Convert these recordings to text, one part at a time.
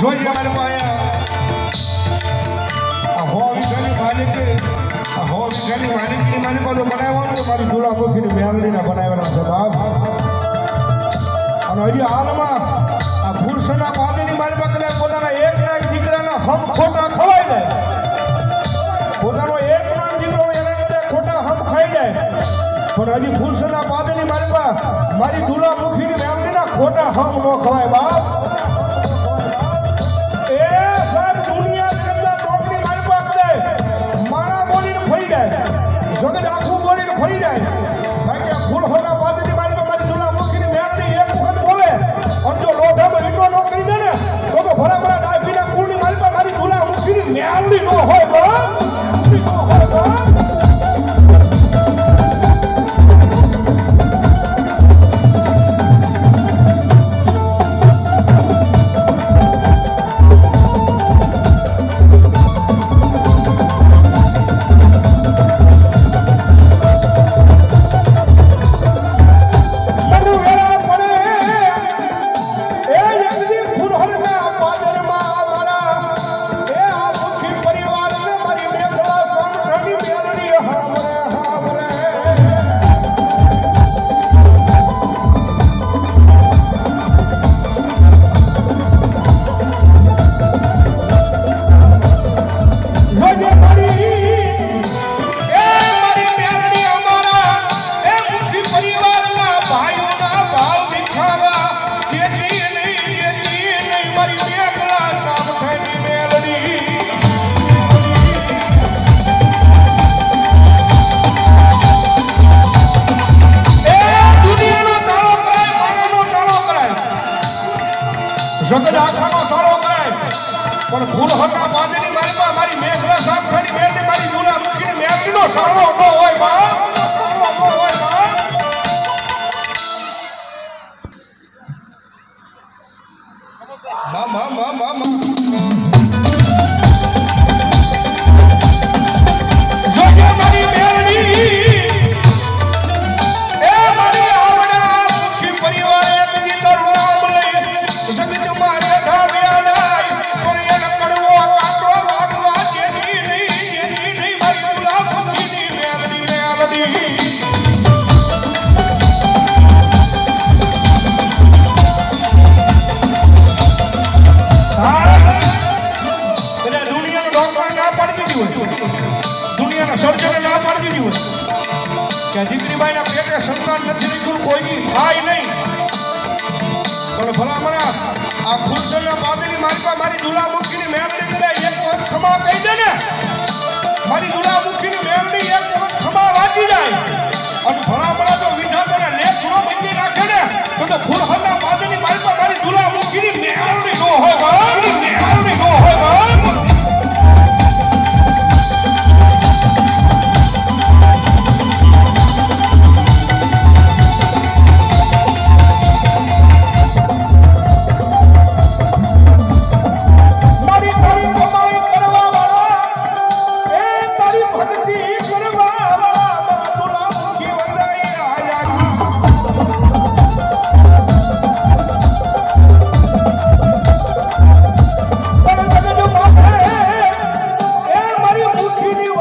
જોઈએ માયા હોવી ઘણી માલિકી હોવી ઘણી માલિકી મારી બધું બનાવવાનું તો મારી જુલા મુખીની મેળવીને બનાવેલા છે, બાપ. અને હજી હાલમાં આ ફૂલસના પાણીની મારી પાસે પોતાના એક નાખ દીકરાના હમ ખોટા ખવાય જાય. પોતાનો એક નાખ દીકરો એના લીધે ખોટા હમ ખાઈ જાય. પણ હજી ફૂલસના પાણીની મારી પાસે મારી દુલા મુખીની મેળવીના ખોટા હમ ન ખવાય, બાપ. સારામાં સારો થાય પણ ભૂલ હતા બાંધણી મારી મેં મેઘના સાફ થવાની મેળની મારી ભૂલ મૂકીને મેઘ દીધો સારો ઊભો હોય, બા. કોઈની થાય નહીં. પણ ભલામણા, આ ખુરશીના બાબેની મારી મારી દુલા મૂકીને મેમરી એક વખત ખમા કહી દે ને. મારી દુલા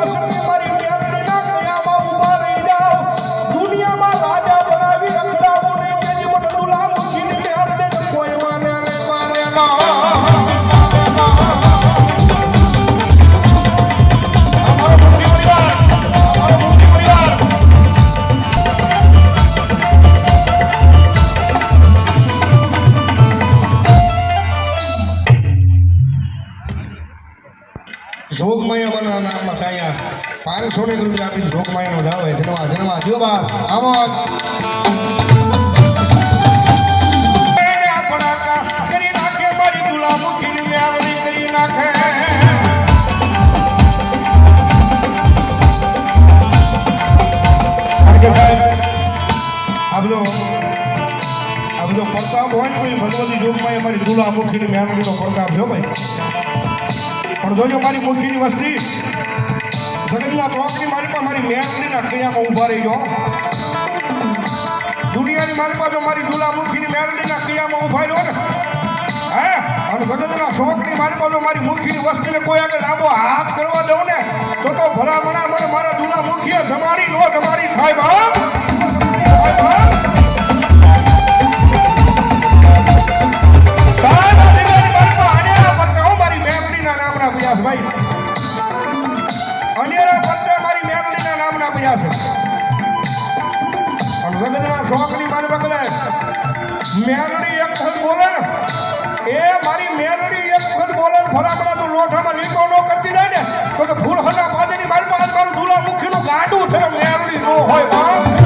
Vamos, પાંચસો ની રૂપિયા આપી જોગમાઈ નો ધાવે જન્મા જન્મા જોબા આમાં બધો પ્રતાપ હોય ને ભાઈ ભગવતી જોગમાં અમારી દુલા મુખીની મહેનતીનો પ્રતાપ જો ભાઈ. પણ જોજો મારી મુખીની વસ્તી. ગગનના ચોકની માલિકા મારી મહેનતની ક્રિયામાં ઊભા રહીજો. દુનિયાની માલિકા જો મારી ગુલામુખીની મહેનતની ક્રિયામાં ઊભા રહ્યો ને, હે? અને ગગનના શોખની માલિકા જો મારી મુખીની વસ્તીને કોઈ આગળ લાંબો હાથ કરવા દઉં ને, તો તો ભલામણા મને મારા દુલામુખીએ જમાડી નો જમાડી. થાય બાપ! થાય બાપ! ભાઈ અનેરા પત્ર મારી મેમડીના નામના અનેરા છે. અને ગગનના શોખની મારી બગલે મેરડી એક વખત બોલે, એ મારી મેરડી એક વખત બોલે ને ફરાકડા તું લોઠામાં લીટો નો કરતી રહે ને, તો ફૂલ હના પાદેની મારી પાસે મારું દુલા મુખીનું ગાડું છે, મેરડી નો હોય બાપ.